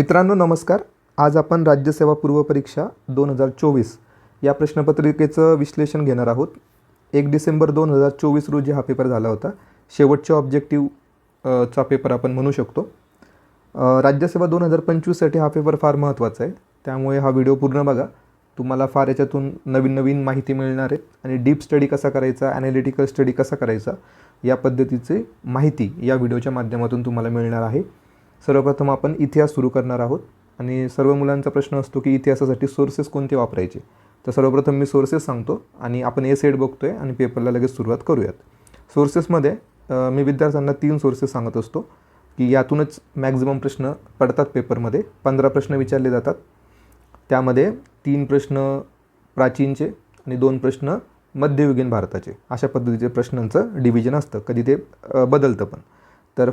मित्रांनो नमस्कार. आज आपण राज्यसेवा पूर्व परीक्षा दोन हजार चोवीस या प्रश्नपत्रिकेचं विश्लेषण घेणार आहोत. एक डिसेंबर दोन हजार चोवीस रोजी हा पेपर झाला होता. शेवटच्या ऑब्जेक्टिव्ह चा पेपर आपण म्हणू शकतो. राज्यसेवा दोन हजार पंचवीससाठी हा पेपर फार महत्त्वाचा आहे. त्यामुळे हा व्हिडिओ पूर्ण बघा. तुम्हाला फार याच्यातून नवीन नवीन माहिती मिळणार आहे आणि डीप स्टडी कसा करायचा ॲनालिटिकल स्टडी कसा करायचा या पद्धतीची माहिती या व्हिडिओच्या माध्यमातून तुम्हाला मिळणार आहे. सर्वप्रथम आपण इतिहास सुरू करणार आहोत. आणि सर्व मुलांचा प्रश्न असतो की इतिहासासाठी सोर्सेस कोणते वापरायचे? तर सर्वप्रथम मी सोर्सेस सांगतो आणि आपण ए सेट बघतो आहे आणि पेपरला लगेच सुरुवात करूयात. सोर्सेसमध्ये मी विद्यार्थ्यांना तीन सोर्सेस सांगत असतो की यातूनच मॅक्झिमम प्रश्न पडतात पेपरमध्ये पंधरा प्रश्न विचारले जातात. त्यामध्ये तीन प्रश्न प्राचीनचे आणि दोन प्रश्न मध्ययुगीन भारताचे. अशा पद्धतीचे प्रश्नांचं डिव्हिजन असतं. कधी ते बदलतं पण. तर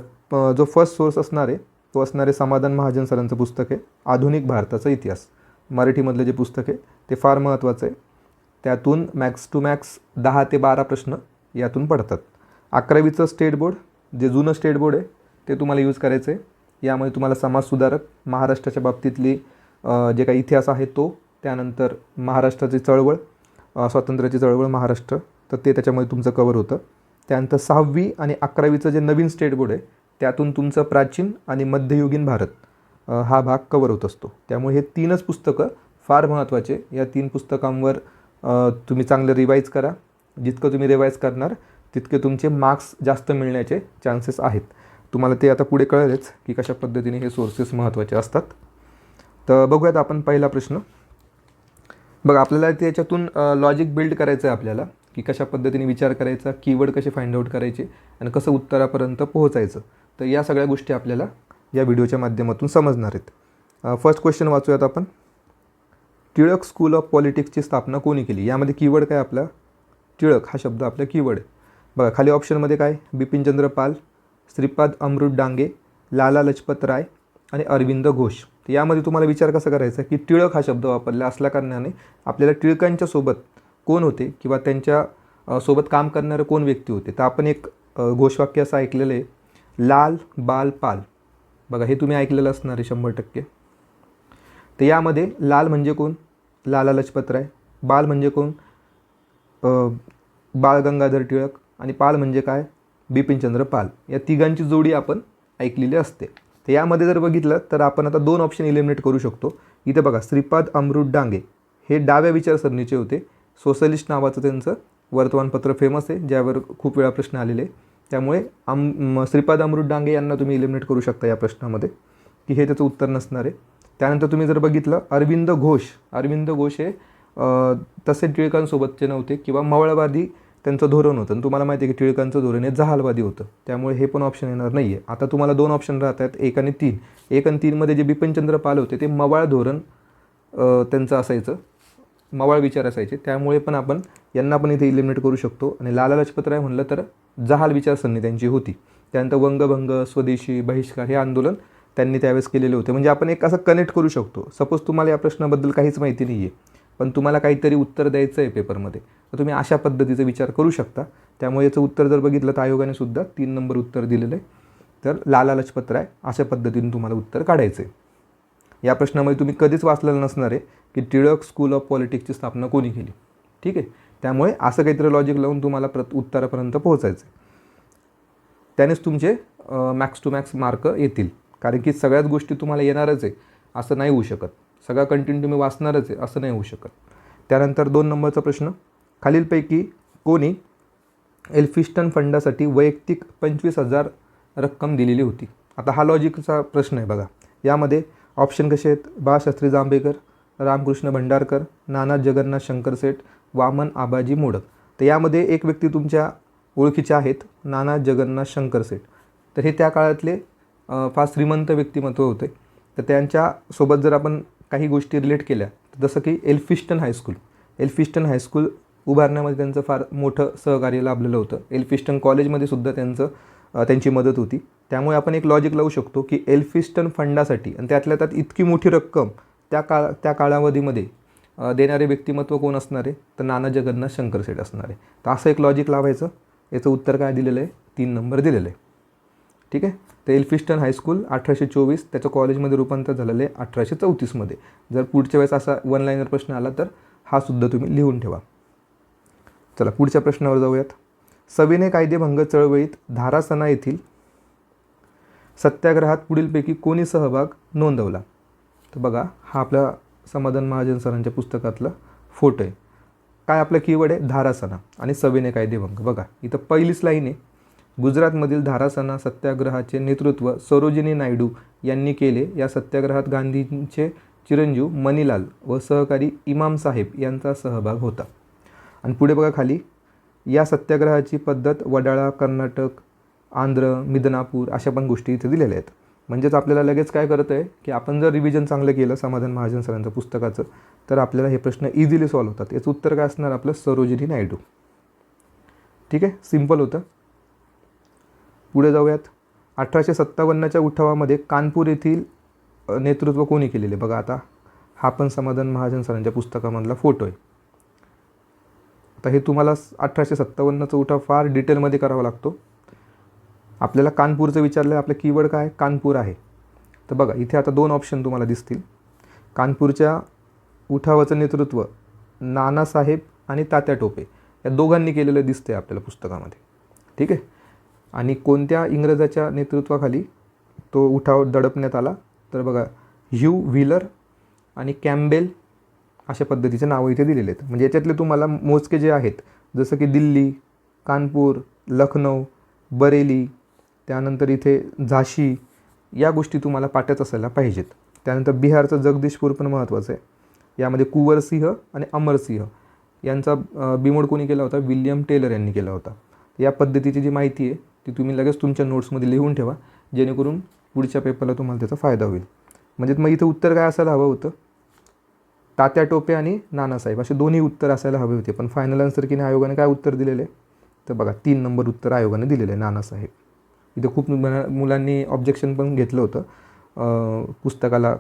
जो फर्स्ट सोर्स असणार आहे तो असणारे समाधान महाजन सरांचं पुस्तक आहे. आधुनिक भारताचा इतिहास. मराठीमधलं जे पुस्तक आहे ते फार महत्त्वाचं आहे. त्यातून मॅक्स टू मॅक्स दहा ते बारा प्रश्न यातून पडतात. अकरावीचं स्टेट बोर्ड जे जुनं स्टेट बोर्ड आहे ते तुम्हाला यूज करायचं आहे यामध्ये तुम्हाला समाजसुधारक महाराष्ट्राच्या बाबतीतली जे काही इतिहास आहे तो त्यानंतर महाराष्ट्राची चळवळ स्वातंत्र्याची चळवळ महाराष्ट्र तर ते त्याच्यामध्ये तुमचं कवर होतं. त्यानंतर सहावी आणि अकरावीचं जे नवीन स्टेट बोर्ड आहे त्यातून तुमचं प्राचीन आणि मध्ययुगीन भारत हा भाग कवर होत असतो. त्यामुळे हे तीनच पुस्तकं फार महत्त्वाचे या तीन पुस्तकांवर तुम्ही चांगलं रिवाईज करा. जितकं तुम्ही रिवाईज करणार तितके तुमचे मार्क्स जास्त मिळण्याचे चान्सेस आहेत. तुम्हाला ते आता पुढे कळेलच की कशा पद्धतीने हे सोर्सेस महत्त्वाचे असतात. तर बघूयात आपण पहिला प्रश्न. बघा आपल्याला त्याच्यातून लॉजिक बिल्ड करायचं आहे आपल्याला की कशा पद्धतीने विचार करायचा कीवर्ड कसे फाइंड आउट करायचे आणि कसं उत्तरापर्यंत पोहोचायचं. तर या सगळ्या गोष्टी आपल्याला या व्हिडिओच्या माध्यमातून समजणार आहेत. फर्स्ट क्वेश्चन वाचूयात आपण. टिळक स्कूल ऑफ पॉलिटिक्सची स्थापना कोणी केली? यामध्ये कीवर्ड काय आपला? टिळक हा शब्द आपला कीवर्ड आहे बघा खाली ऑप्शनमध्ये काय? बिपिनचंद्र पाल श्रीपाद अमृत डांगे लाला लजपत राय आणि अरविंद घोष. यामध्ये तुम्हाला विचार कसा करायचा की टिळक हा शब्द वापरला असल्या कारणाने आपल्याला टिळकांच्या सोबत कोण होते किंवा त्यांच्यासोबत काम करणारे कोण व्यक्ती होते? तर आपण एक घोषवाक्य असं ऐकलेलं आहे. लाल बाल पाल. बघा हे तुम्ही ऐकलेलं असणार आहे शंभर टक्के. तर यामध्ये लाल म्हणजे कोण? लाला लजपत राय बाल म्हणजे कोण? बाळ गंगाधर टिळक. आणि पाल म्हणजे काय? बिपिनचंद्र पाल. या तिघांची जोडी आपण ऐकलेली असते. तर यामध्ये जर बघितलं तर आपण आता दोन ऑप्शन इलिमिनेट करू शकतो. इथे बघा श्रीपाद अमृत डांगे. हे डाव्या विचारसरणीचे होते. सोशलिस्ट नावाचं त्यांचं वर्तमानपत्र फेमस आहे ज्यावर खूप वेळा प्रश्न आलेले आहे. त्यामुळे आम श्रीपाद अमृत डांगे यांना तुम्ही इलिमिनेट करू शकता या प्रश्नामध्ये की हे त्याचं उत्तर नसणार आहे. त्यानंतर तुम्ही जर बघितलं अरविंद घोष अरविंद घोष हे तसे टिळकांसोबतचे नव्हते किंवा मवळवादी त्यांचं धोरण होतं. आणि तुम्हाला माहिती आहे की टिळकांचं धोरण हे जहालवादी होतं. त्यामुळे हे पण ऑप्शन येणार नाही आहे आता तुम्हाला दोन ऑप्शन राहत आहेत एक आणि तीन. एक आणि तीनमध्ये जे बिपिनचंद्र पाल होते ते मवाळ धोरण त्यांचं असायचं. मवाळ विचार असायचे. त्यामुळे पण आपण यांना पण इथे इलिमिनेट करू शकतो. आणि लाला लजपतराय म्हणलं तर जहाल विचारसरणी त्यांची होती. त्यानंतर वंगभंग स्वदेशी बहिष्कार हे आंदोलन त्यांनी त्यावेळेस केलेले होते. म्हणजे आपण एक असं कनेक्ट करू शकतो. सपोज तुम्हाला या प्रश्नाबद्दल काहीच माहिती नाही आहे पण तुम्हाला काहीतरी उत्तर द्यायचं आहे पेपरमध्ये तर तुम्ही अशा पद्धतीचा विचार करू शकता. त्यामुळे याचं उत्तर जर बघितलं तर आयोगाने सुद्धा तीन नंबर उत्तर दिलेलं आहे. तर लाला लजपतराय अशा पद्धतीने तुम्हाला उत्तर काढायचं आहे या प्रश्नामध्ये तुम्ही कधीच वाचलेलं नसणार आहे की टिळक स्कूल ऑफ पॉलिटिक्सची स्थापना कोणी केली. ठीक आहे? त्यामुळे असं काहीतरी लॉजिक लावून तुम्हाला प्रत उत्तरापर्यंत पोहोचायचं आहे त्यानेच तुमचे मॅक्स टू मॅक्स मार्क येतील. कारण की सगळ्याच गोष्टी तुम्हाला येणारच आहे असं नाही होऊ शकत. सगळा कंटेंट तुम्ही वाचणारच आहे असं नाही होऊ शकत. त्यानंतर दोन नंबरचा प्रश्न. खालीलपैकी कोणी एल्फिस्टन फंडासाठी वैयक्तिक पंचवीस हजार रक्कम दिलेली होती? आता हा लॉजिकचा प्रश्न आहे बघा. यामध्ये ऑप्शन कसे आहेत? बाळशास्त्री जांभेकर रामकृष्ण भंडारकर नाना जगन्नाथ शंकर सेठ वामन आबाजी मोडक. तर यामध्ये एक व्यक्ती तुमच्या ओळखीच्या आहेत नाना जगन्नाथ शंकर सेठ. तर हे त्या काळातले फार श्रीमंत व्यक्तिमत्व होते. तर त्यांच्यासोबत जर आपण काही गोष्टी रिलेट केल्या तर जसं की Elphinstone high school Elphinstone high school उभारण्यामध्ये त्यांचं फार मोठं सहकार्य लाभलेलं होतं. एल्फिस्टन कॉलेजमध्ये सुद्धा त्यांचं त्यांची मदत होती. त्यामुळे आपण एक लॉजिक लावू शकतो की एल्फिस्टन फंडासाठी आणि त्यातल्या त्यात इतकी मोठी रक्कम त्या काळ त्या कालावधीमध्ये देणारे व्यक्तिमत्व कोण असणार? आहे तर नाना जगन्नाथ शंकरसेठ असणार. आहे तर असं एक लॉजिक लावायचं. याचं उत्तर काय दिलेलं आहे? तीन नंबर दिलेलं आहे. ठीक आहे? तर एल्फिस्टन हायस्कूल अठराशे चोवीस त्याचं कॉलेजमध्ये रूपांतर झालेलं आहे अठराशे चौतीसमध्ये जर पुढच्या वेळेस असा वन लाईनर प्रश्न आला तर हा सुद्धा तुम्ही लिहून ठेवा. चला पुढच्या प्रश्नावर जाऊयात. सविनय कायदेभंग चळवळीत धारासना येथील सत्याग्रहात पुढीलपैकी कोणी सहभाग नोंदवला? तर बघा हा आपल्या समाधान महाजन सरांच्या पुस्तकातला फोटो आहे. काय आपलं कीवर्ड आहे? धारासना आणि सविनय कायदेभंग. बघा इथं पहिलीच लाईन आहे. गुजरातमधील धारासना सत्याग्रहाचे नेतृत्व सरोजिनी नायडू यांनी केले. या सत्याग्रहात गांधींचे चिरंजीव मणिलाल व सहकारी इमाम साहेब यांचा सहभाग होता. आणि पुढे बघा खाली या सत्याग्रहाची पद्धत वडाळा कर्नाटक आंध्र मिदनापूर अशा पण गोष्टी इथे दिलेल्या आहेत. म्हणजेच आपल्याला लगेच काय करत आहे की आपण जर रिव्हिजन चांगलं केलं समाधान महाजन सरांचं पुस्तकाचं तर आपल्याला हे प्रश्न इझिली सॉल्व्ह होतात. याचं उत्तर काय असणार आपलं? सरोजिनी नायडू. ठीक आहे? सिंपल होतं. पुढे जाऊयात. अठराशे सत्तावन्नच्या उठावामध्ये कानपूर येथील नेतृत्व कोणी केलेले? बघा आता. हा पण समाधान महाजन सरांच्या पुस्तकामधला फोटो आहे. आता हे तुम्हाला अठराशे सत्तावन्नचा उठाव फार डिटेलमध्ये करावा लागतो. आपल्याला कानपूरचं विचारलं आहे आपलं कीवर्ड काय? कानपूर आहे. तर बघा इथे आता दोन ऑप्शन तुम्हाला दिसतील. कानपूरच्या उठावाचं नेतृत्व नानासाहेब आणि तात्या टोपे या दोघांनी केलेलं दिसतंय आपल्याला पुस्तकामध्ये. ठीक आहे? आणि कोणत्या इंग्रजाच्या नेतृत्वाखाली तो उठाव दडपण्यात आला? तर बघा ह्यू व्हीलर आणि कॅम्बेल अशा पद्धतीचे नावं इथे दिलेले आहेत. म्हणजे याच्यातले तुम्हाला मोजके जे आहेत जसं की दिल्ली कानपूर लखनौ बरेली त्यानंतर इथे झाशी या गोष्टी तुम्हाला पाठ्यात असायला पाहिजेत. त्यानंतर बिहारचं जगदीशपूर पण महत्त्वाचं आहे. यामध्ये कुंवरसिंह आणि अमरसिंह यांचा बिमोड कोणी केला होता? विल्यम टेलर यांनी केला होता. या पद्धतीची जी माहिती आहे ती तुम्ही लगेच तुमच्या नोट्समध्ये लिहून ठेवा जेणेकरून पुढच्या पेपरला तुम्हाला त्याचा फायदा होईल. म्हणजे मग इथं उत्तर काय असायला हवं होतं? तात्या टोपे आणि नानासाहेब असे दोन्ही उत्तर असायला हवे होते. पण फायनल आन्सर की नाही आयोगाने काय उत्तर दिलेले? आहे तर बघा तीन नंबर उत्तर आयोगाने दिलेलं आहे नानासाहेब. इथं खूप मुला- मुलांनी ऑब्जेक्शन पण घेतलं होतं पुस्तकाला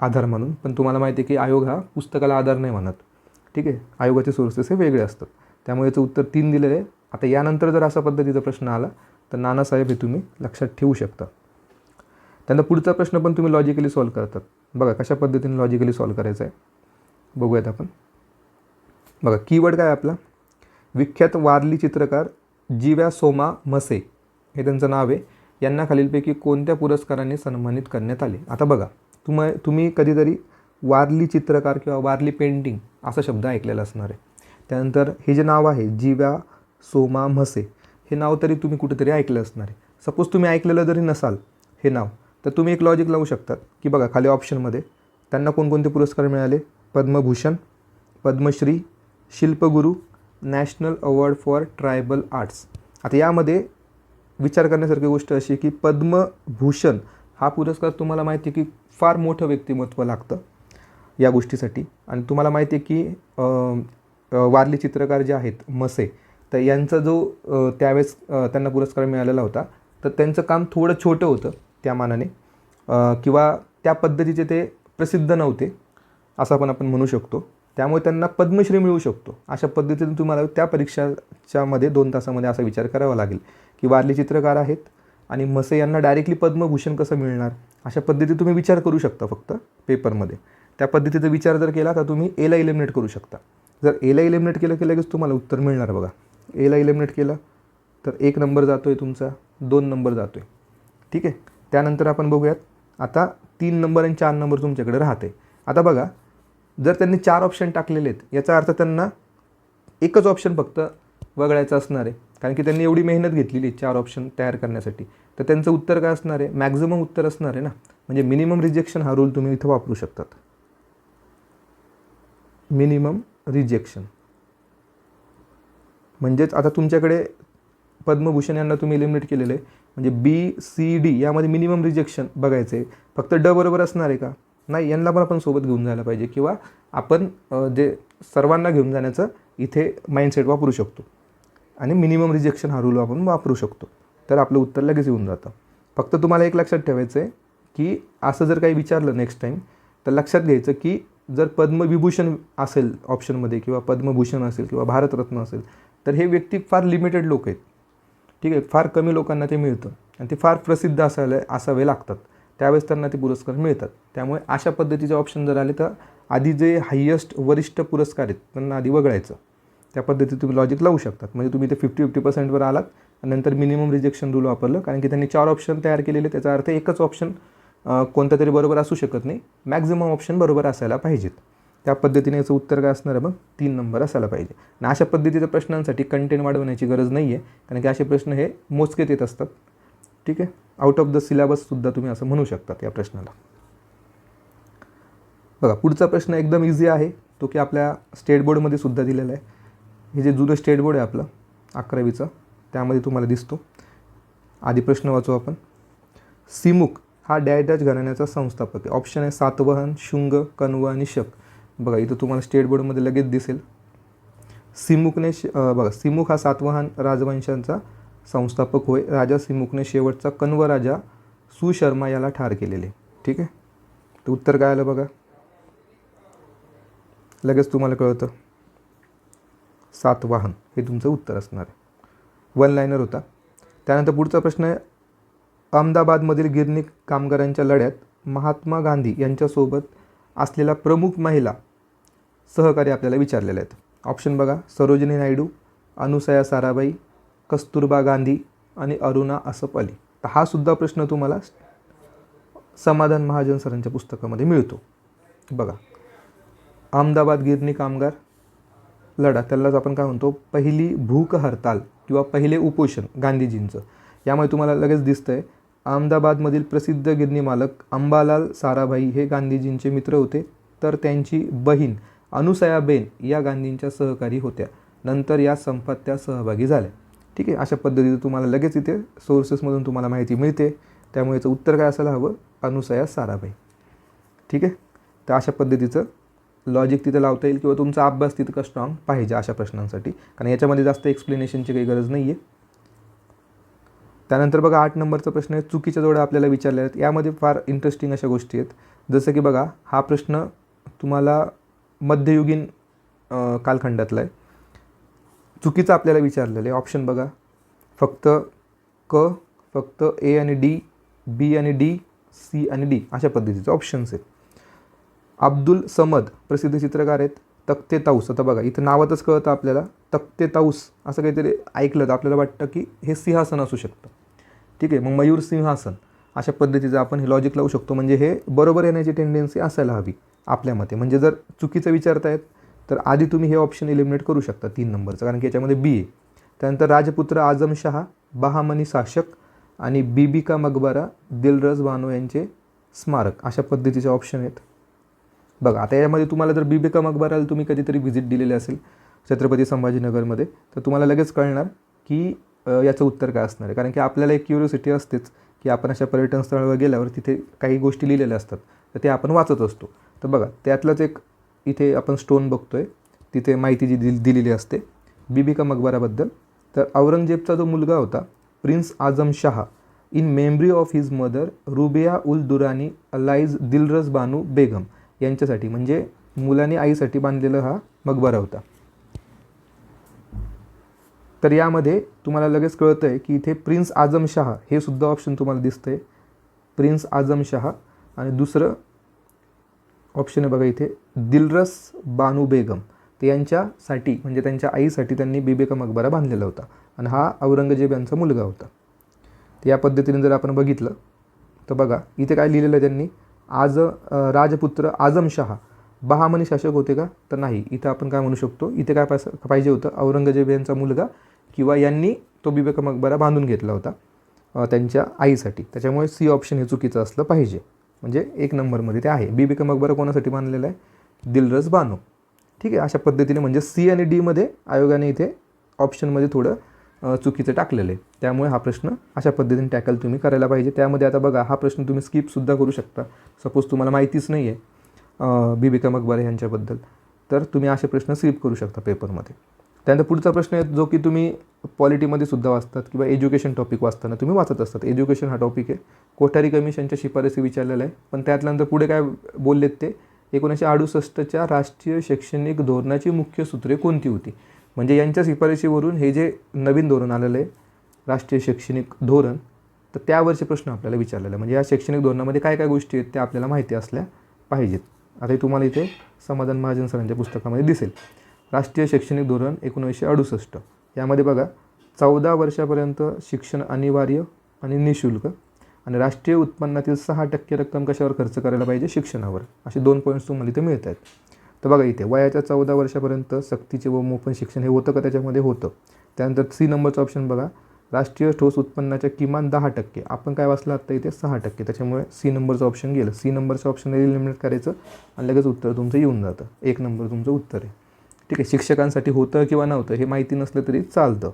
आधार म्हणून. पण तुम्हाला माहिती आहे की आयोग हा पुस्तकाला आधार नाही म्हणत. ठीक आहे? आयोगाचे सोर्सेस हे वेगळे असतात. त्यामुळे याचं उत्तर तीन दिलेलं आहे. आता यानंतर जर असा पद्धतीचा प्रश्न आला तर नानासाहेब हे तुम्ही लक्षात ठेवू शकता. त्यानंतर पुढचा प्रश्न पण तुम्ही लॉजिकली सॉल्व्ह करतात. बघा कशा पद्धतीने लॉजिकली सॉल्व्ह करायचं आहे? बघूयात आपण. बघा कीवर्ड काय आपला? विख्यात वारली चित्रकार जीव्या सोमा मसे हे त्यांचं नाव आहे. यांना खालीलपैकी कोणत्या पुरस्काराने सन्मानित करण्यात आले? आता बघा तुम तुम्ही कधीतरी वारली चित्रकार किंवा वारली पेंटिंग असा शब्द ऐकलेला असणार आहे. त्यानंतर हे जे नाव आहे जीव्या सोमा म्हसे हे नाव तरी तुम्ही कुठेतरी ऐकलं असणार आहे. सपोज तुम्ही ऐकलेलं जरी नसाल हे नाव तर तुम्ही एक लॉजिक लावू शकतात. की बघा खाली ऑप्शनमध्ये त्यांना कोणकोणते पुरस्कार मिळाले? Padmabhushan Padmashri Shilpguru national award for tribal arts. आता यामध्ये विचार करण्यासारखी गोष्ट अशी आहे की पद्मभूषण हा पुरस्कार तुम्हाला माहिती आहे की फार मोठं व्यक्तिमत्व लागतं या गोष्टीसाठी. आणि तुम्हाला माहिती आहे की वारली चित्रकार जे आहेत मसे तर यांचा जो त्यावेळेस त्यांना पुरस्कार मिळालेला होता तर त्यांचं काम थोडं छोटं होतं त्या मानाने. किंवा त्या पद्धतीचे ते प्रसिद्ध नव्हते. असं आपण आपण म्हणू शकतो. त्यामुळे त्यांना पद्मश्री मिळू शकतो. अशा पद्धतीने तुम्हाला त्या परीक्षाच्या मध्ये दोन तासामध्ये असा विचार करावा लागेल की वारली चित्रकार आहेत आणि मसे यांना डायरेक्टली पद्मभूषण कसं मिळणार? अशा पद्धतीने तुम्ही विचार करू शकता फक्त पेपरमध्ये. त्या पद्धतीचा विचार जर केला तर तुम्ही एला इलिमिनेट करू शकता. जर एला इलिमिनेट केलं की लगेच तुम्हाला उत्तर मिळणार बघा. एला इलिमिनेट केलं तर एक नंबर जातो आहे तुमचा दोन नंबर जातो आहे ठीक आहे? त्यानंतर आपण बघूयात. आता तीन नंबर आणि चार नंबर तुमच्याकडे राहते. आता बघा जर त्यांनी चार ऑप्शन टाकलेले आहेत याचा अर्थ त्यांना एकच ऑप्शन फक्त वगळायचं असणार आहे. कारण की त्यांनी एवढी मेहनत घेतलेली आहे चार ऑप्शन तयार करण्यासाठी. तर त्यांचं उत्तर काय असणार आहे? मॅक्झिमम उत्तर असणार आहे ना? म्हणजे मिनिमम रिजेक्शन हा रूल तुम्ही इथं वापरू शकतात. मिनिमम रिजेक्शन म्हणजेच आता तुमच्याकडे पद्मभूषण यांना तुम्ही इलिमिनेट केलेलं आहे. म्हणजे बी सी डी यामध्ये मिनिमम रिजेक्शन बघायचं आहे फक्त ड बरोबर असणार आहे का? नाही यांना पण आपण सोबत घेऊन जायला पाहिजे किंवा आपण जे सर्वांना घेऊन जाण्याचं इथे माइंडसेट वापरू शकतो. आणि मिनिमम रिजेक्शन हा रूल आपण वापरू शकतो. तर आपलं उत्तर लगेच येऊन जातं. फक्त तुम्हाला एक लक्षात ठेवायचं आहे की असं जर काही विचारलं नेक्स्ट टाईम तर लक्षात घ्यायचं की जर पद्मविभूषण असेल ऑप्शनमध्ये किंवा पद्मभूषण असेल किंवा भारतरत्न असेल तर हे व्यक्ती फार लिमिटेड लोक आहेत. ठीक आहे फार कमी लोकांना ते मिळतं. आणि ते फार प्रसिद्ध असायला असावे लागतात. त्यावेळेस त्यांना ते पुरस्कार मिळतात. त्यामुळे अशा पद्धतीचे ऑप्शन जर आले तर आधी जे हायेस्ट वरिष्ठ पुरस्कार आहेत त्यांना आधी वगळायचं. त्या पद्धतीत तुम्ही लॉजिक लावू शकतात. म्हणजे तुम्ही ते फिफ्टी फिफ्टी पर्सेंटवर आलात नंतर मिनिमम रिजेक्शन रूल वापरलं. कारण की त्यांनी चार ऑप्शन तयार केलेले त्याचा अर्थ एकच ऑप्शन कोणता तरी बरोबर असू शकत नाही. मॅक्झिमम ऑप्शन बरोबर असायला पाहिजेत. त्या पद्धतीने याचं उत्तर काय असणार आहे मग तीन नंबर असायला पाहिजे. आणि अशा पद्धतीच्या प्रश्नांसाठी कंटेंट वाढवण्याची गरज नाही आहे कारण की असे प्रश्न हे मोजकेत येत असतात. ठीक आहे? आउट ऑफ द सिलेबससुद्धा तुम्ही असं म्हणू शकतात या प्रश्नाला. बघा पुढचा प्रश्न एकदम इझी आहे. तो की आपल्या स्टेट बोर्डमध्ये सुद्धा दिलेला आहे. हे जे जुनं स्टेट बोर्ड आहे आपलं अकरावीचं त्यामध्ये तुम्हाला दिसतो. आधी प्रश्न वाचू आपण. सिमुक हा डॅडज घराण्याचा संस्थापक आहे. ऑप्शन आहे सातवाहन शुंग कण्व आणि शक. बघा इथं तुम्हाला स्टेट बोर्डमध्ये लगेच दिसेल. सिमुकने श बघा सिमुक हा सातवाहन राजवंशांचा संस्थापक होय. राजा सिमुकने शेवटचा कण्व राजा सुशर्मा याला ठार केलेले. ठीक आहे? तर उत्तर काय आलं बघा? लगेच तुम्हाला कळतं. सातवाहन हे तुमचं उत्तर असणार आहे. वन लाईनर होता. त्यानंतर पुढचा प्रश्न आहे. अहमदाबादमधील गिरणी कामगारांच्या लढ्यात महात्मा गांधी यांच्यासोबत असलेल्या प्रमुख महिला सहकारी आपल्याला विचारलेल्या आहेत. ऑप्शन बघा. सरोजिनी नायडू अनुसया साराबाई कस्तुरबा गांधी आणि अरुणा असफ अली. तर हा सुद्धा प्रश्न तुम्हाला समाधान महाजन सरांच्या पुस्तकामध्ये मिळतो. बघा. अहमदाबाद गिरणी कामगार लढा. त्यालाच आपण काय म्हणतो? पहिली भूक हरताल किंवा पहिले उपोषण गांधीजींचं. यामुळे तुम्हाला लगेच दिसतं आहे अहमदाबादमधील प्रसिद्ध गिरणी मालक अंबालाल साराभाई हे गांधीजींचे मित्र होते. तर त्यांची बहीण अनुसयाबेन या गांधींच्या सहकारी होत्या. नंतर या संपात त्या सहभागी झाल्या. ठीक आहे अशा पद्धतीचं तुम्हाला लगेच इथे सोर्सेसमधून तुम्हाला माहिती मिळते. त्यामुळे याचं उत्तर काय असायला हवं? अनुसया साराभाई. ठीक आहे? तर अशा पद्धतीचं लॉजिक तिथं लावता येईल किंवा तुमचा अभ्यास तितका स्ट्रॉंग पाहिजे अशा प्रश्नांसाठी? कारण याच्यामध्ये जास्त एक्सप्लेनेशनची काही गरज नाही आहे त्यानंतर बघा आठ नंबरचा प्रश्न आहे चुकीच्या जोड्या आपल्याला विचारल्या आहेत. यामध्ये फार इंटरेस्टिंग अशा गोष्टी आहेत. जसं की बघा हा प्रश्न तुम्हाला मध्ययुगीन कालखंडातला आहे. चुकीचं आपल्याला विचारलेलं आहे. ऑप्शन बघा. फक्त क फक्त ए आणि डी बी आणि डी सी आणि डी अशा पद्धतीचे ऑप्शन्स आहेत. अब्दुल समद प्रसिद्ध चित्रकार आहेत. तक्ते ताऊस. आता बघा इथं नावातच कळतं आपल्याला. तख्ते ताऊस असं काहीतरी ऐकलं तर आपल्याला वाटतं की हे सिंहासन असू शकतं. ठीक आहे मग मयूर सिंहासन अशा पद्धतीचं आपण हे लॉजिक लावू शकतो. म्हणजे हे बरोबर येण्याची टेंडेन्सी असायला हवी आपल्या मते. म्हणजे जर चुकीचं विचारतायत तर आधी तुम्ही हे ऑप्शन एलिमिनेट करू शकता तीन नंबरचं कारण की याच्यामध्ये बी आहे. त्यानंतर राजपुत्र आजमशहा बहामनी शासक आणि बीबिका मकबरा दिलरस बानो यांचे स्मारक अशा पद्धतीचे ऑप्शन आहेत. बघा आता यामध्ये तुम्हाला जर बीबिका मकबराला तुम्ही कधीतरी व्हिजिट दिलेली असेल छत्रपती संभाजीनगरमध्ये तर तुम्हाला लगेच कळणार की याचं उत्तर काय असणार आहे. कारण की आपल्याला एक क्युरिओसिटी असतेच की आपण अशा पर्यटन स्थळावर गेल्यावर तिथे काही गोष्टी लिहिलेल्या असतात तर ते आपण वाचत असतो. तर बघा त्यातलंच एक इथे आपण स्टोन बघतो आहे तिथे माहिती जी दिल दिलेली असते. बीबिका मकबराबद्दल. तर औरंगजेबचा जो मुलगा होता prince Azam Shah in memory of his mother Rabia ul Durani alias Dilras Banu Begum यांच्यासाठी म्हणजे मुलाने आईसाठी बांधलेला हा मकबरा होता. तर यामध्ये तुम्हाला लगेच कळतं आहे की इथे प्रिन्स आझम शाह हे सुद्धा ऑप्शन तुम्हाला दिसतं आहे प्रिन्स आझम शाह आणि दुसरं ऑप्शन आहे बघा इथे. दिलरस बानू बेगम. ते यांच्यासाठी म्हणजे त्यांच्या आईसाठी त्यांनी बिबेका मकबरा बांधलेला होता. आणि हा औरंगजेब यांचा मुलगा होता. तर या पद्धतीने जर आपण बघितलं तर बघा इथे काय लिहिलेलं आहे त्यांनी? आज राजपुत्र आजमशहा बहामनी शासक होते का? तर नाही. इथं आपण काय म्हणू शकतो? इथे काय पास पाहिजे होतं? औरंगजेब यांचा मुलगा किंवा यांनी तो बिबेका मकबरा बांधून घेतला होता त्यांच्या आईसाठी. त्याच्यामुळे सी ऑप्शन हे चुकीचं असलं पाहिजे. म्हणजे एक नंबरमध्ये ते आहे. बिबिका मकबरा कोणासाठी मानलेला आहे? दिलरस बानो. ठीक आहे अशा पद्धतीने म्हणजे सी आणि डीमध्ये आयोगाने इथे ऑप्शनमध्ये थोडं चुकीचं टाकलेलं आहे. त्यामुळे हा प्रश्न अशा पद्धतीने टॅकल तुम्ही करायला पाहिजे. त्यामध्ये आता बघा हा प्रश्न तुम्ही स्किपसुद्धा करू शकता. सपोज तुम्हाला माहितीच नाही आहे बी बिबिका मकबरा यांच्याबद्दल. तर तुम्ही असे प्रश्न स्किप करू शकता पेपरमध्ये. त्यानंतर पुढचा प्रश्न आहे जो की तुम्ही पॉलिटीमध्ये सुद्धा वाचतात किंवा एज्युकेशन टॉपिक वाचताना तुम्ही वाचत असतात. एज्युकेशन हा टॉपिक आहे. कोठारी कमिशनच्या शिफारसी विचारलेला आहे पण त्यातल्यानंतर पुढे काय बोललेत ते? एकोणीसशे अडुसष्टच्या राष्ट्रीय शैक्षणिक धोरणाची मुख्य सूत्रे कोणती होती? म्हणजे यांच्या शिफारशीवरून हे जे नवीन धोरण आलेलं आहे राष्ट्रीय शैक्षणिक धोरण तर त्यावरचे प्रश्न आपल्याला विचारलेले आहे. म्हणजे या शैक्षणिक धोरणामध्ये काय काय गोष्टी आहेत त्या आपल्याला माहिती असल्या पाहिजेत. आता हे तुम्हाला इथे समाधान महाजन सरांच्या पुस्तकामध्ये दिसेल. राष्ट्रीय शैक्षणिक धोरण एकोणीसशे अडुसष्ट. यामध्ये बघा चौदा वर्षापर्यंत शिक्षण अनिवार्य आणि निशुल्क आणि राष्ट्रीय उत्पन्नातील सहा टक्के रक्कम कशावर खर्च करायला पाहिजे? शिक्षणावर. असे दोन पॉईंट्स तुम्हाला इथे मिळत आहेत. तर बघा इथे वयाच्या चौदा वर्षापर्यंत सक्तीचे व मोफन शिक्षण हे होतं का? त्याच्यामध्ये होतं. त्यानंतर सी नंबरचं ऑप्शन बघा. राष्ट्रीय ठोस उत्पन्नाच्या किमान दहा टक्के. आपण काय वाचलं आत्ता इथे? सहा टक्के. त्याच्यामुळे सी नंबरचं ऑप्शन गेलं. सी नंबरचं ऑप्शन एलिमिनेट करायचं आणि लगेच उत्तर तुमचं येऊन जातं. एक नंबर तुमचं उत्तर आहे. ठीक आहे शिक्षकांसाठी होतं किंवा नव्हतं हे माहिती नसलं तरी चालतं.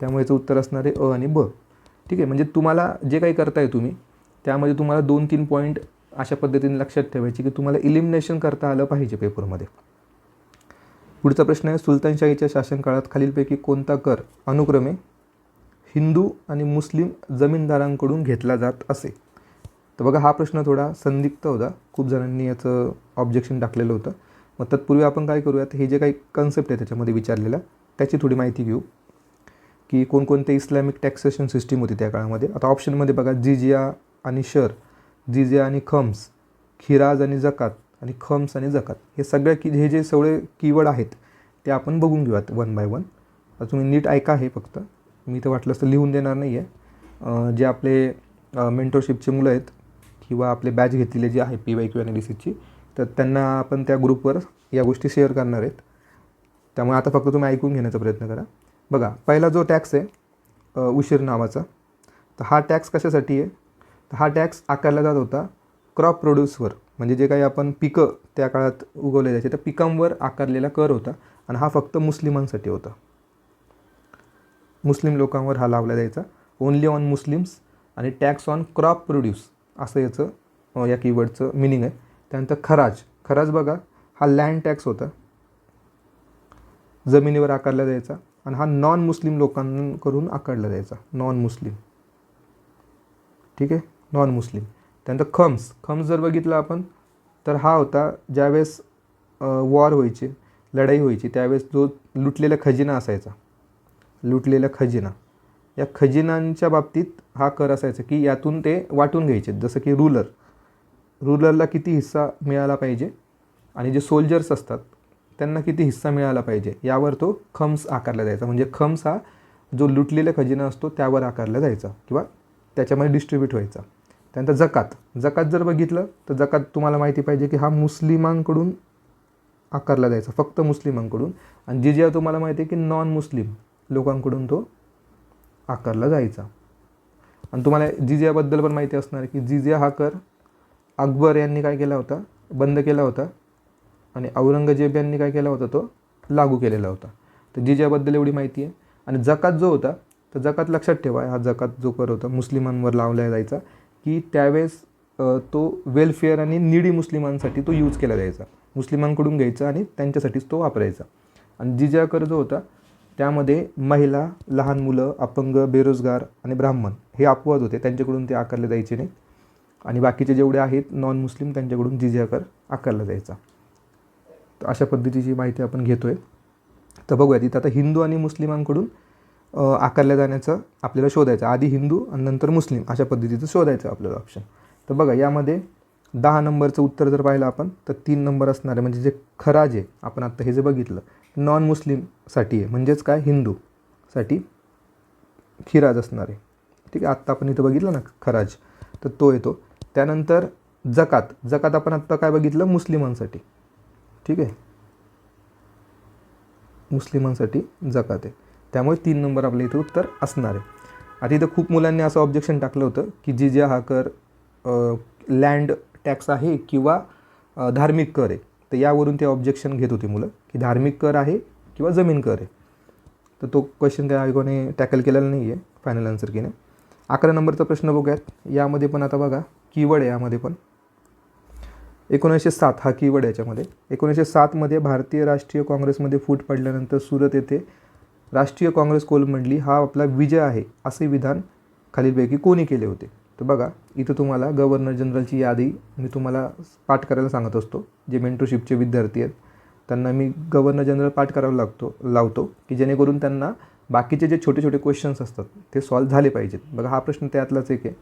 त्यामुळे याचं उत्तर असणार आहे अ आणि ब. ठीक आहे म्हणजे तुम्हाला जे काही करताय तुम्ही त्यामध्ये तुम्हाला दोन तीन पॉईंट अशा पद्धतीने लक्षात ठेवायची की तुम्हाला इलिमिनेशन करता आलं पाहिजे पेपरमध्ये पुढचा प्रश्न आहे सुलतानशाहीच्या शासनकाळात खालीलपैकी कोणता कर अनुक्रमे हिंदू आणि मुस्लिम जमीनदारांकडून घेतला जात असे? तर बघा हा प्रश्न थोडा संदिग्ध होता. खूप जणांनी याचं ऑब्जेक्शन टाकलेलं होतं. मग तत्पूर्वी आपण काय करूयात हे जे काही कन्सेप्ट आहे त्याच्यामध्ये विचारलेला त्याची थोडी माहिती घेऊ. की कोणकोणते इस्लामिक टॅक्सेशन सिस्टीम होती त्या काळामध्ये. आता ऑप्शनमध्ये बघा जिजिया आणि शर जिजिया आणि खम्स खिराज आणि जकात आणि खम्स आणि जकात. हे सगळ्या की हे जे सगळे कीवर्ड आहेत ते आपण बघून घेऊयात वन बाय वन आता तुम्ही नीट ऐका हे फक्त. मी तर वाटलं असतं लिहून देणार नाही आहे जे आपले मेंटरशिपचे मुलं आहेत किंवा आपले बॅच घेतलेले जे आहे पी वाय क्यू ॲनालिसिसची तर त्यांना आपण त्या ग्रुपवर या गोष्टी शेअर करणार आहेत. त्यामुळे आता फक्त तुम्ही ऐकून घेण्याचा प्रयत्न करा. बघा पहिला जो टॅक्स आहे उशीर नावाचा तर हा टॅक्स कशासाठी आहे? तर हा टॅक्स आकारला जात होता क्रॉप प्रोड्यूसवर म्हणजे जे काही आपण पिकं त्या काळात उगवले जायचे त्या पिकांवर आकारलेला कर होता आणि हा फक्त मुस्लिमांसाठी होता. मुस्लिम लोकांवर हा लावला जायचा. ओनली ऑन मुस्लिम्स आणि टॅक्स ऑन क्रॉप प्रोड्यूस असं याचं या कीवर्डचं मिनिंग आहे. त्यानंतर खराज. खराज बघा हा लँड टॅक्स होता. जमिनीवर आकारला जायचा आणि हा नॉन मुस्लिम लोकांकडून आकारला जायचा. नॉन मुस्लिम ठीक आहे? नॉन मुस्लिम त्यानंतर खम्स. खम्स जर बघितलं आपण तर हा होता ज्यावेळेस वॉर व्हायची लढाई व्हायची त्यावेळेस जो लुटलेला खजिना असायचा. लुटलेला खजिना. या खजिनांच्या बाबतीत हा कर असायचा की यातून ते वाटून घ्यायचे. जसं की रुलर रुलरला किती हिस्सा मिळाला पाहिजे? आणि जे सोल्जर्स असतात त्यांना किती हिस्सा मिळाला पाहिजे? यावर तो खम्स आकारला जायचा. म्हणजे खम्स हा जो लुटलेला खजिना असतो त्यावर आकारला जायचा किंवा त्याच्यामध्ये डिस्ट्रीब्यूट व्हायचा. त्यानंतर जकात. जकात जर बघितलं तर जकात तुम्हाला माहिती पाहिजे की हा मुस्लिमांकडून आकारला जायचा. फक्त मुस्लिमांकडून. आणि जिजिया तुम्हाला माहिती आहे की नॉन मुस्लिम लोकांकडून तो आकारला जायचा. आणि तुम्हाला जिजियाबद्दल पण माहिती असणार आहे की जिजिया हा कर अकबर यांनी काय केला होता? बंद केला होता. आणि औरंगजेब यांनी काय केला होता? तो लागू केलेला होता. तर जिजाबद्दल एवढी माहिती आहे. आणि जकात जो होता तर जकात लक्षात ठेवा हा जकात जो कर होता मुस्लिमांवर लावला जायचा की त्यावेळेस तो वेलफेअर आणि निडी मुस्लिमांसाठी तो यूज केला जायचा. मुस्लिमांकडून घ्यायचा आणि त्यांच्यासाठीच तो वापरायचा. आणि जिजा कर जो होता त्यामध्ये महिला लहान मुलं अपंग बेरोजगार आणि ब्राह्मण हे अपवाद होते. त्यांच्याकडून ते आकारले जायचे नाही. आणि बाकीचे जेवढे आहेत नॉन मुस्लिम त्यांच्याकडून जिजिया कर आकारला जायचा. तर अशा पद्धतीची माहिती आपण घेतो आहे तर बघूया तिथं आता हिंदू आणि मुस्लिमांकडून आकारल्या जाण्याचं आपल्याला शोधायचं आधी हिंदू आणि नंतर मुस्लिम अशा पद्धतीचं शोधायचं आपल्याला ऑप्शन तर बघा यामध्ये दहा नंबरचं उत्तर जर पाहिलं आपण तर तीन नंबर असणार आहे. म्हणजे जे खराज आहे आपण आत्ता हे जे बघितलं नॉन मुस्लिमसाठी आहे. म्हणजेच काय? हिंदूसाठी खिराज असणार आहे. ठीक आहे आत्ता आपण इथं बघितलं ना खराज. तर तो येतो. त्यानंतर जकात. जकात आपण आत्ता काय बघितलं? मुस्लिमांसाठी. ठीक आहे? मुस्लिमांसाठी जकात आहे. त्यामुळे तीन नंबर आपल्या इथं उत्तर असणार आहे. आता इथं खूप मुलांनी असं ऑब्जेक्शन टाकलं होतं की जिजिया हा कर लँड टॅक्स आहे किंवा धार्मिक कर आहे तर यावरून ते ऑब्जेक्शन घेत होते मुलं की धार्मिक कर आहे किंवा जमीन कर आहे. तर तो क्वेश्चन त्या आयोगाने टॅकल केलेला नाही आहे फायनल आन्सर कीने अकरा नंबरचा प्रश्न बघूयात. यामध्ये पण आता बघा कीवर्ड आहे यामध्ये पण. एकोणीसशे सात हा कीवर्ड याच्यामध्ये. एकोणीसशे सातमध्ये भारतीय राष्ट्रीय काँग्रेसमध्ये फूट पडल्यानंतर सुरत येथे राष्ट्रीय काँग्रेस कोलमंडली हा आपला विजय आहे असे विधान खालीलपैकी कोणी केले होते? तर बघा इथं तुम्हाला गव्हर्नर जनरलची यादी मी तुम्हाला पाठ करायला सांगत असतो. जे मेंटरशिपचे विद्यार्थी आहेत त्यांना मी गव्हर्नर जनरल पाठ करावा लागतो लावतो की जेणेकरून त्यांना बाकीचे जे छोटे छोटे क्वेश्चन्स असतात ते सॉल्व झाले पाहिजेत. बघा हा प्रश्न त्यातलाच एक आहे.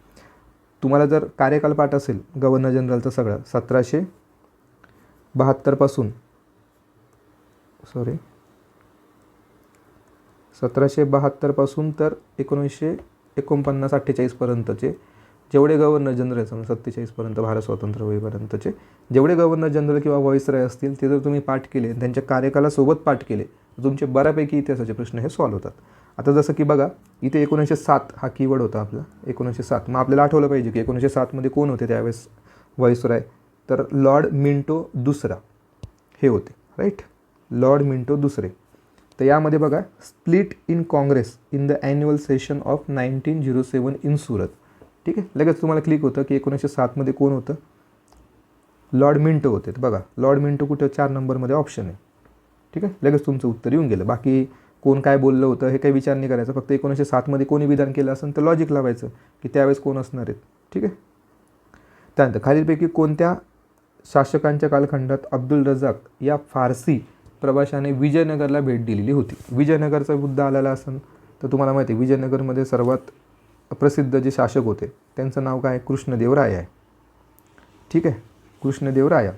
तुम्हाला जर कार्यकाल पाठ असेल गव्हर्नर जनरलचं सगळं सतराशे बहात्तरपासून सॉरी सतराशे बहात्तरपासून तर एकोणीसशे एकोणपन्नास अठ्ठेचाळीसपर्यंतचे जेवढे गव्हर्नर जनरल समजा सत्तेचाळीसपर्यंत भारत स्वातंत्र्य होईपर्यंतचे जेवढे गव्हर्नर जनरल किंवा व्हॉइसराय असतील ते जर तुम्ही पाठ केले त्यांच्या कार्यकालासोबत पाठ केले तुमचे बऱ्यापैकी इतिहासाचे प्रश्न हे सॉल्व्ह होतात. आता जसं की बघा इथे एकोणीसशे सात हा कीवर्ड होता आपला एकोणीसशे सात. मग आपल्याला आठवलं पाहिजे की एकोणीसशे सातमध्ये कोण होते त्यावेळेस? व्हॉइसराय तर लॉर्ड मिंटो दुसरा. हे होते राईट लॉर्ड मिंटो दुसरे. तर यामध्ये बघा split in Congress in the annual session of nineteen zero seven in Surat ठीक आहे? लगेच तुम्हाला क्लिक होतं की एकोणीसशे सातमध्ये कोण होतं? लॉर्ड मिंटो होते. तर बघा लॉर्ड मिंटो कुठं? चार नंबरमध्ये ऑप्शन आहे. ठीक आहे? लगेच तुमचं उत्तर येऊन गेलं. बाकी कोण काय बोललं होतं हे काही विचार नाही करायचं. फक्त एकोणीसशे सातमध्ये कोणी विधान केलं असेल तर लॉजिक लावायचं की त्यावेळेस कोण असणार आहेत. ठीक आहे? त्यानंतर खालीलपैकी कोणत्या शासकांच्या कालखंडात अब्दुल रजाक या फारसी प्रवाशाने विजयनगरला भेट दिलेली होती? विजयनगरचा मुद्दा आलेला असेल तर तुम्हाला माहिती आहे विजयनगरमध्ये सर्वात प्रसिद्ध जे शासक होते त्यांचं नाव काय? कृष्णदेवराय आहे. ठीक आहे? कृष्णदेवराया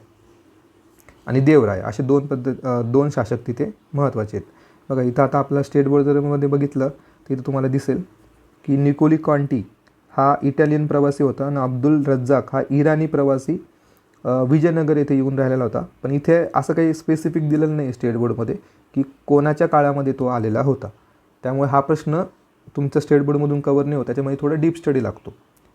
आणि देवराय असे दोन पद्धत दोन शासक तिथे महत्त्वाचे आहेत. बघा इथं आता आपला स्टेट बोर्ड जर मध्ये बघितलं तर इथं तुम्हाला दिसेल की निकोली कॉन्टी हा इटालियन प्रवासी होता आणि अब्दुल रज्जाक हा इराणी प्रवासी विजयनगर येथे येऊन राहिलेला होता. पण इथे असं काही स्पेसिफिक दिलेलं नाही स्टेट बोर्डमध्ये की कोणाच्या काळामध्ये तो आलेला होता. त्यामुळे हा प्रश्न तुमचं स्टेट बोर्डमधून कवर नाही होत त्याच्यामध्ये थोडा डीप स्टडी लागतो.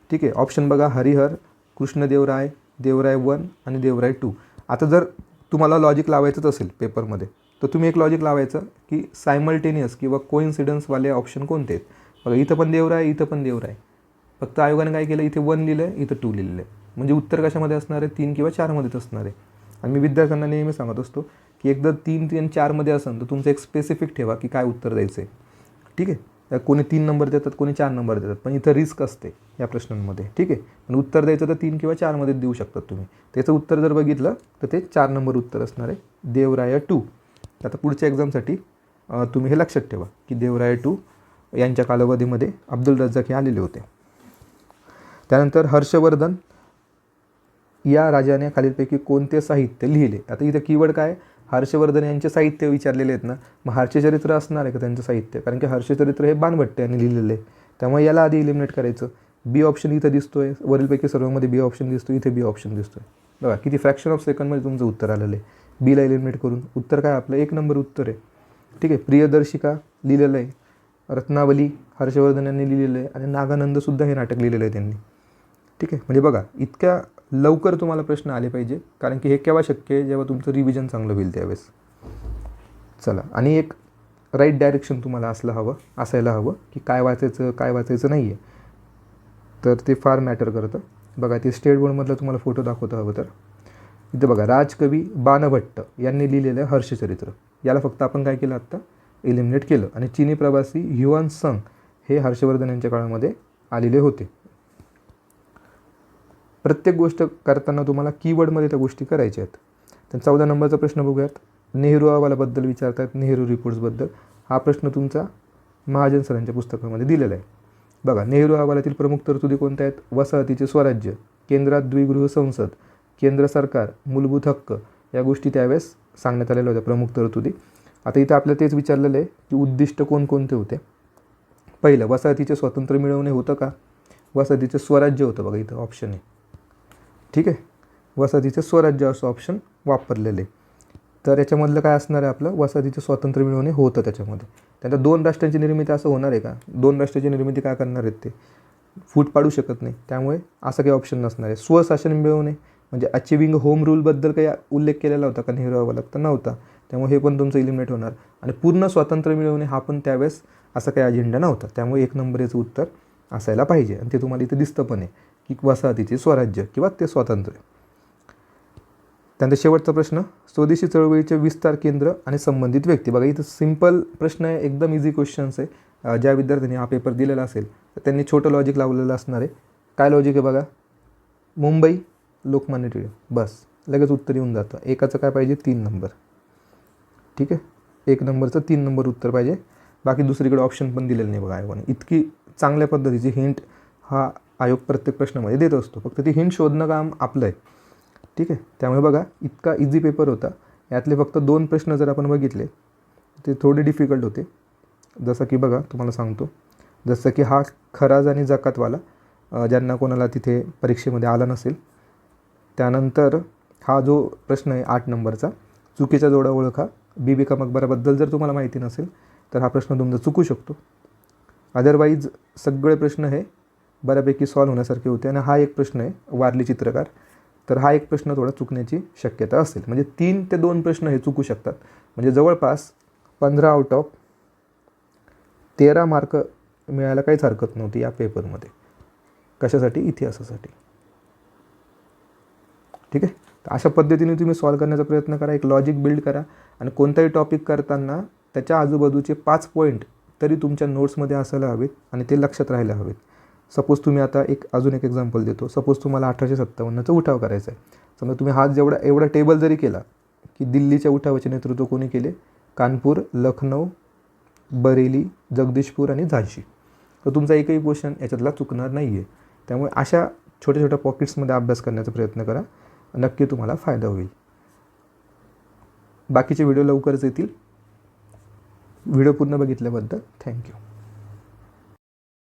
ठीक आहे ऑप्शन बघा हरिहर कृष्णदेवराय देवराय वन आणि देवराय टू आता जर तुम्हाला लॉजिक लावायचंच असेल पेपरमध्ये तर तुम्ही एक लॉजिक लावायचं की सायमल्टेनियस किंवा कोइन्सिडन्सवाले ऑप्शन कोणते आहेत? बघा इथं पण देवराय इथं पण देवराय फक्त आयोगाने काय केलं? इथे वन लिहिलं आहे इथं टू लिहिलं आहे म्हणजे उत्तर कशामध्ये असणार आहे? तीन किंवा चारमध्येच असणार आहे. आणि मी विद्यार्थ्यांना नेहमी सांगत असतो की एकदा तीन तीन चारमध्ये असेल तर तुमचं एक स्पेसिफिक ठेवा की काय उत्तर द्यायचं आहे ठीक आहे? कोणी तीन नंबर देतात कोणी चार नंबर देतात. पण इथं रिस्क असते या प्रश्नांमध्ये. ठीक आहे? पण उत्तर द्यायचं तर तीन किंवा चारमध्ये देऊ शकतात तुम्ही. त्याचं उत्तर जर बघितलं तर ते चार नंबर उत्तर असणार आहे. देवराय टू आता पुढच्या एक्झामसाठी तुम्ही हे लक्षात ठेवा की देवराय टू यांच्या कालावधीमध्ये अब्दुल रज्जाक हे आलेले होते. त्यानंतर हर्षवर्धन या राजाने खालीलपैकी कोणते साहित्य लिहिले? आता इथं कीवर्ड काय? हर्षवर्धन यांचे साहित्य विचारलेले आहेत ना. मग हर्षचरित्र असणार आहे का त्यांचं साहित्य? कारण की हर्षचरित्र हे बाणभट्ट यांनी लिहिलेलं आहे. त्यामुळे याला आधी इलिमिनेट करायचं. बी ऑप्शन इथं दिसतो आहे वरीलपैकी सर्वमध्ये बी ऑप्शन दिसतो इथे बी ऑप्शन दिसतो आहे बघा किती फ्रॅक्शन ऑफ सेकंडमध्ये तुमचं उत्तर आलेलं आहे. बीला एलिमिनेट करून. उत्तर काय? आपलं एक नंबर उत्तर आहे. ठीक आहे? प्रियदर्शिका लिहिलेलं आहे. रत्नावली हर्षवर्धन यांनी लिहिलेलं आहे. आणि नागानंदसुद्धा हे नाटक लिहिलेलं आहे त्यांनी. ठीक आहे? म्हणजे बघा इतक्या लवकर तुम्हाला प्रश्न आले पाहिजे. कारण की हे केव्हा शक्य आहे? जेव्हा तुमचं रिव्हिजन चांगलं होईल त्यावेळेस. चला. आणि एक राईट डायरेक्शन तुम्हाला असलं हवं असायला हवं की काय वाचायचं काय वाचायचं नाही आहे तर ते फार मॅटर करतं. बघा ते स्टेट बोर्डमधलं तुम्हाला फोटो दाखवता हवं तर. इथं बघा राजकवी बाणभट्ट यांनी लिहिलेलं आहे हर्षचरित्र याला फक्त आपण काय केलं आत्ता एलिमिनेट केलं. आणि चिनी प्रवासी ह्युआन संग हे हर्षवर्धन यांच्या काळामध्ये आलेले होते. प्रत्येक गोष्ट करताना तुम्हाला कीवर्डमध्ये त्या गोष्टी करायच्या आहेत. तर चौदा नंबरचा प्रश्न बघूयात. नेहरू अहवालाबद्दल विचारतात नेहरू रिपोर्ट्सबद्दल हा प्रश्न तुमचा महाजन सरांच्या पुस्तकामध्ये दिलेला आहे. बघा नेहरू अहवालातील प्रमुख तरतुदी कोणत्या आहेत? वसाहतीचे स्वराज्य केंद्रात द्विगृह संसद केंद्र सरकार मूलभूत हक्क या गोष्टी त्यावेळेस सांगण्यात आलेल्या होत्या. प्रमुख तरतुदी आता इथं आपल्याला तेच विचारलेलं आहे की उद्दिष्ट कोणकोणते होते? पहिलं वसाहतीचे स्वातंत्र्य मिळवणे होतं का? वसाहतीचं स्वराज्य होतं बघा इथं ऑप्शन आहे ठीक आहे? वसाहतीचं स्वराज्य असं ऑप्शन वापरलेलं आहे. तर याच्यामधलं काय असणार आहे आपलं? वसाहतीचं स्वातंत्र्य मिळवणे होतं त्याच्यामध्ये. त्यानंतर दोन राष्ट्रांची निर्मिती असं होणार आहे का? दोन राष्ट्राची निर्मिती काय करणार आहेत ते? फूट पाडू शकत नाही. त्यामुळे असं काही ऑप्शन नसणार आहे. स्वशासन मिळवणे म्हणजे अचिविंग होम रूलबद्दल काही उल्लेख केलेला होता का नेहरू अहवालात तर नव्हता. त्यामुळे हे पण तुमचं इलिमिनेट होणार. आणि पूर्ण स्वातंत्र्य मिळवणे हा पण त्यावेळेस असा काही अजेंडा नव्हता. त्यामुळे एक नंबर याचं उत्तर असायला पाहिजे. आणि ते तुम्हाला इथे दिसतं पण आहे की वसाहतीचे स्वराज्य किंवा ते स्वातंत्र्य. त्यानंतर शेवटचा प्रश्न स्वदेशी चळवळीचे विस्तार केंद्र आणि संबंधित व्यक्ती. बघा इथं सिंपल प्रश्न आहे एकदम इझी क्वेश्चन्स आहे. ज्या विद्यार्थ्यांनी हा पेपर दिलेला असेल तर त्यांनी छोटं लॉजिक लावलेलं असणार आहे. काय लॉजिक आहे बघा? मुंबई लोकमान्य टिळक. बस. लगेच उत्तर येऊन जातं. एकाचं काय पाहिजे? तीन नंबर. ठीक आहे? एक नंबरचं तीन नंबर उत्तर पाहिजे. बाकी दुसरीकडे ऑप्शन पण दिलेलं नाही बघा आयोगाने. इतकी चांगल्या पद्धतीची हिंट हा आयोग प्रत्येक प्रश्नामध्ये देत असतो. फक्त ती हिंट शोधणं काम आपलं आहे. ठीक आहे? त्यामुळे बघा इतका इझी पेपर होता. यातले फक्त दोन प्रश्न जर आपण बघितले ते थोडे डिफिकल्ट होते. जसं की बघा तुम्हाला सांगतो. जसं की हा खराज आणि जकातवाला ज्यांना कोणाला तिथे परीक्षेमध्ये आला नसेल त्यानंतर हा जो प्रश्न आहे आठ नंबरचा चुकीच्या जोड्या ओळखा. बीबी का मकबराबद्दल जर तुम्हाला माहिती नसेल तर हा प्रश्न तुमचा चुकू शकतो. अदरवाईज सगळे प्रश्न हे बऱ्यापैकी सॉल्व्ह होण्यासारखे होते आणि हा एक प्रश्न आहे वारली चित्रकार. तर हा एक प्रश्न थोडा चुकण्याची शक्यता असेल. म्हणजे तीन ते दोन प्रश्न हे चुकू शकतात. म्हणजे जवळपास पंधरा आउट ऑफ तेरा मार्क मिळायला काहीच हरकत नव्हती या पेपरमध्ये कशासाठी? इतिहासासाठी. ठीक आहे? तर अशा पद्धतीने तुम्ही सॉल्व करण्याचा प्रयत्न करा एक लॉजिक बिल्ड करा आणि कोणताही टॉपिक करताना त्याच्या आजूबाजूचे पाच पॉईंट तरी तुमच्या नोट्समध्ये असायला हवेत आणि ते लक्षात राहायला हवेत. सपोज तुम्ही आता एक अजून एक एक्झाम्पल देतो. सपोज तुम्हाला अठराशे सत्तावन्नचा उठाव करायचा आहे. समजा तुम्ही हा जेवढा एवढा टेबल जरी केला की दिल्लीच्या उठावाचे नेतृत्व कोणी केले? कानपूर लखनौ बरेली जगदीशपूर आणि झांशी. तर तुमचा एकही क्वेश्चन याच्यातला चुकणार नाही आहे त्यामुळे अशा छोट्या छोट्या पॉकेट्समध्ये अभ्यास करण्याचा प्रयत्न करा. नक्की तुम्हाला फायदा होईल. बाकीचे व्हिडिओ लवकरच येतील. व्हिडिओ पूर्ण बघितल्याबद्दल थँक्यू.